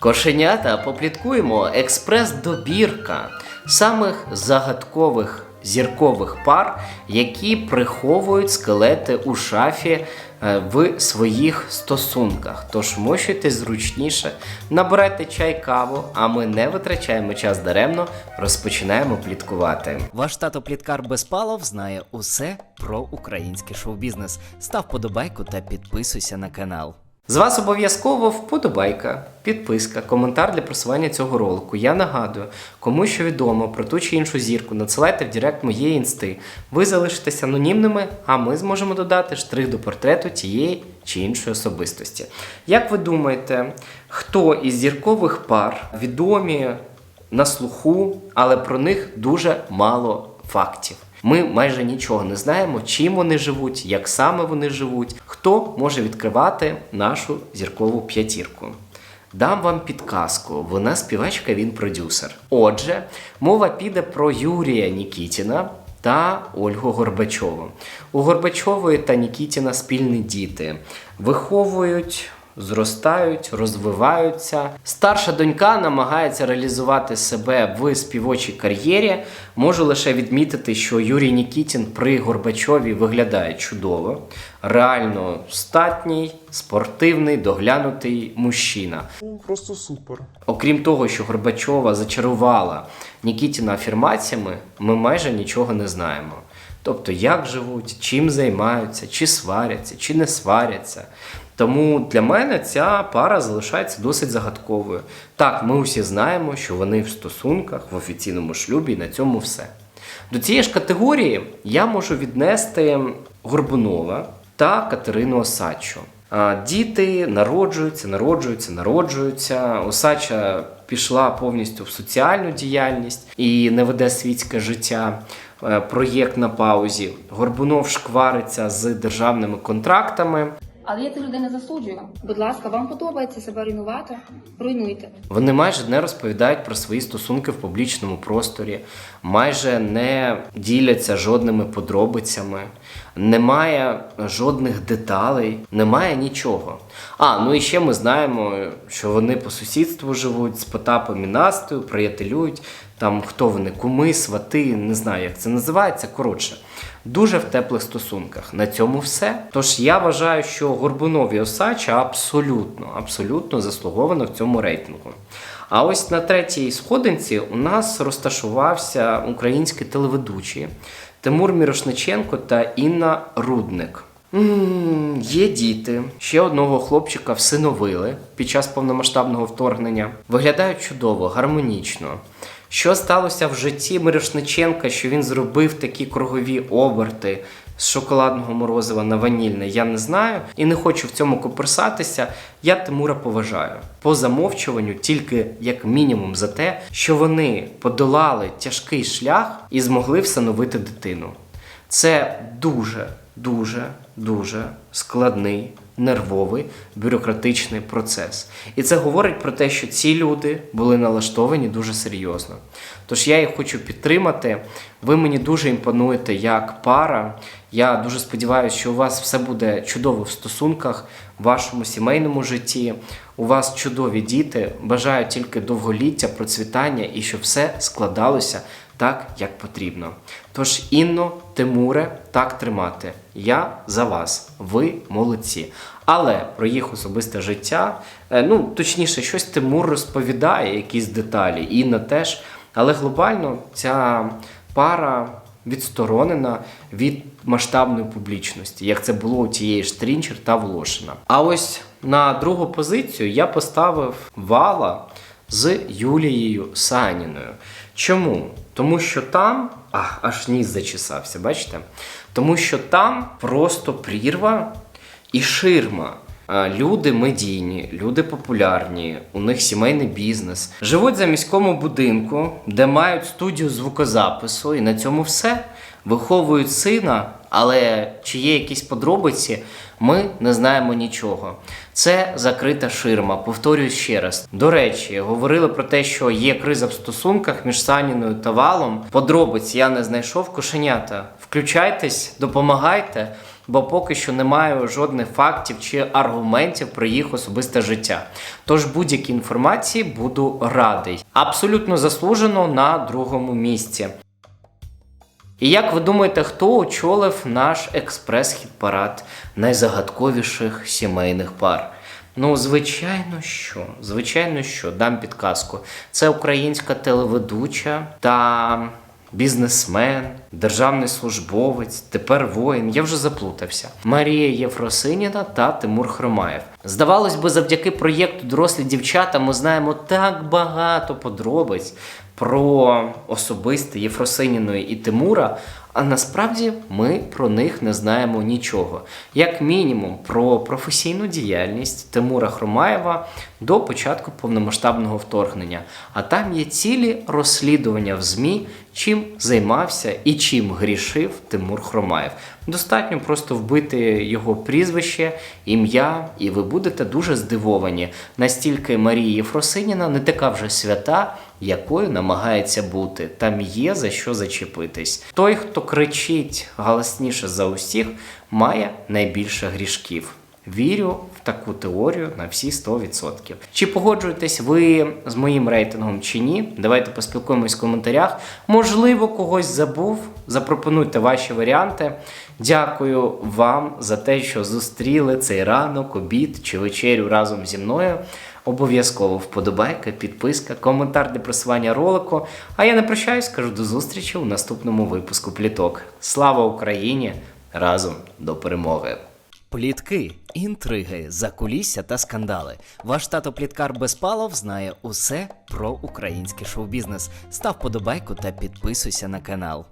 Кошенята попліткуємо експрес-добірка самих загадкових зіркових пар, які приховують скелети у шафі е, в своїх стосунках. Тож мощуйтесь зручніше, набирайте чай каву, а ми не витрачаємо час даремно, розпочинаємо пліткувати. Ваш тато Пліткар Безпалов знає усе про український шоу-бізнес. Став подобайку та підписуйся на канал. З вас обов'язково вподобайка, підписка, коментар для просування цього ролику. Я нагадую, кому що відомо про ту чи іншу зірку, надсилайте в директ моєї інсти. Ви залишитесь анонімними, а ми зможемо додати штрих до портрету тієї чи іншої особистості. Як ви думаєте, хто із зіркових пар відомі на слуху, але про них дуже мало фактів? Ми майже нічого не знаємо, чим вони живуть, як саме вони живуть, хто може відкривати нашу зіркову п'ятірку. Дам вам підказку. Вона співачка, він продюсер. Отже, мова піде про Юрія Нікітіна та Ольгу Горбачову. У Горбачової та Нікітіна спільні діти виховують зростають, розвиваються. Старша донька намагається реалізувати себе в співочій кар'єрі. Можу лише відмітити, що Юрій Нікітін при Горбачові виглядає чудово, реально статній, спортивний, доглянутий мужчина. Ну, Просто супер. Окрім того, що Горбачова зачарувала Нікітіна афірмаціями, ми майже нічого не знаємо. Тобто, як живуть, чим займаються, чи сваряться, чи не сваряться. Тому для мене ця пара залишається досить загадковою. Так, ми усі знаємо, що вони в стосунках, в офіційному шлюбі, і на цьому все. До цієї ж категорії я можу віднести Горбунова та Катерину Осадчу. Діти народжуються, народжуються, народжуються. Осача пішла повністю в соціальну діяльність і не веде світське життя. Е, Проєкт на паузі. Горбунов шквариться з державними контрактами. Але я цих людей не засуджую. Будь ласка, вам подобається себе руйнувати? Руйнуйте. Вони майже не розповідають про свої стосунки в публічному просторі, майже не діляться жодними подробицями, немає жодних деталей, немає нічого. А, ну і ще ми знаємо, що вони по сусідству живуть з Потапом і Настею, приятелюють. Там хто вони, куми, свати, не знаю, як це називається. Коротше, дуже в теплих стосунках. На цьому все. Тож я вважаю, що Горбунов і Осача абсолютно, абсолютно заслуговано в цьому рейтингу. А ось на третій сходинці у нас розташувався український телеведучий Тимур Мірошниченко та Інна Рудник. М, Є діти. Ще одного хлопчика всиновили під час повномасштабного вторгнення. Виглядають чудово, гармонічно. Що сталося в житті Мирошниченка, що він зробив такі кругові оберти з шоколадного морозива на ванільне, я не знаю і не хочу в цьому коперсатися. Я Тимура поважаю по замовчуванню, тільки як мінімум за те, що вони подолали тяжкий шлях і змогли всиновити дитину. Це дуже, дуже, дуже складний, нервовий, бюрократичний процес. І це говорить про те, що ці люди були налаштовані дуже серйозно. Тож я їх хочу підтримати. Ви мені дуже імпонуєте як пара. Я дуже сподіваюся, що у вас все буде чудово в стосунках, в вашому сімейному житті. У вас чудові діти. Бажаю тільки довголіття, процвітання і щоб все складалося так, як потрібно. Тож, Інно, Тимуре, так тримати. Я за вас. Ви молодці. Але про їх особисте життя, е, ну точніше, щось Тимур розповідає, якісь деталі, Інна теж. Але глобально ця пара відсторонена від масштабної публічності, як це було у тієї ж Трінчер та Волошина. А ось на другу позицію я поставив вала з Юлією Саніною. Чому? Тому що там, а, аж ніс зачесався, бачите? Тому що там просто прірва і ширма. Люди медійні, люди популярні, у них сімейний бізнес. Живуть за міському будинку, де мають студію звукозапису, і на цьому все. Виховують сина, але чи є якісь подробиці, ми не знаємо нічого. Це закрита ширма. Повторюю ще раз. До речі, говорили про те, що є криза в стосунках між Саніною та Валом. Подробиць я не знайшов. Кошенята, включайтесь, допомагайте. бо поки що не маю жодних фактів чи аргументів про їх особисте життя. Тож будь-які інформації буду радий. Абсолютно заслужено на другому місці. І як ви думаєте, хто очолив наш експрес-хіт-парад найзагадковіших сімейних пар? Ну, звичайно, що. Звичайно, що дам підказку. Це українська телеведуча та бізнесмен, державний службовець, тепер воїн. Я вже заплутався. Марія Єфросиніна та Тимур Хромаєв. Здавалось би, завдяки проєкту Дорослі дівчата ми знаємо так багато подробиць про особисте Єфросиніної і Тимура, а насправді ми про них не знаємо нічого. Як мінімум, про професійну діяльність Тимура Хромаєва до початку повномасштабного вторгнення. А там є цілі розслідування в ЗМІ, чим займався і чим грішив Тимур Хромаєв. Достатньо просто вбити його прізвище, ім'я, і ви будете дуже здивовані. Настільки Марія Єфросиніна не така вже свята, якою намагається бути. Там є за що зачепитись. Той, хто кричить голосніше за усіх, має найбільше грішків. Вірю в таку теорію на всі 100%. Чи погоджуєтесь ви з моїм рейтингом чи ні? Давайте поспілкуємось в коментарях. Можливо, когось забув. Запропонуйте ваші варіанти. Дякую вам за те, що зустріли цей ранок, обід чи вечерю разом зі мною. Обов'язково вподобайка, підписка, коментар для просування ролику. А я не прощаюсь, кажу до зустрічі у наступному випуску пліток. Слава Україні! Разом до перемоги! Плітки, інтриги, закулісся та скандали. Ваш тато Пліткар Безпалов знає усе про український шоу-бізнес. Став подобайку та підписуйся на канал.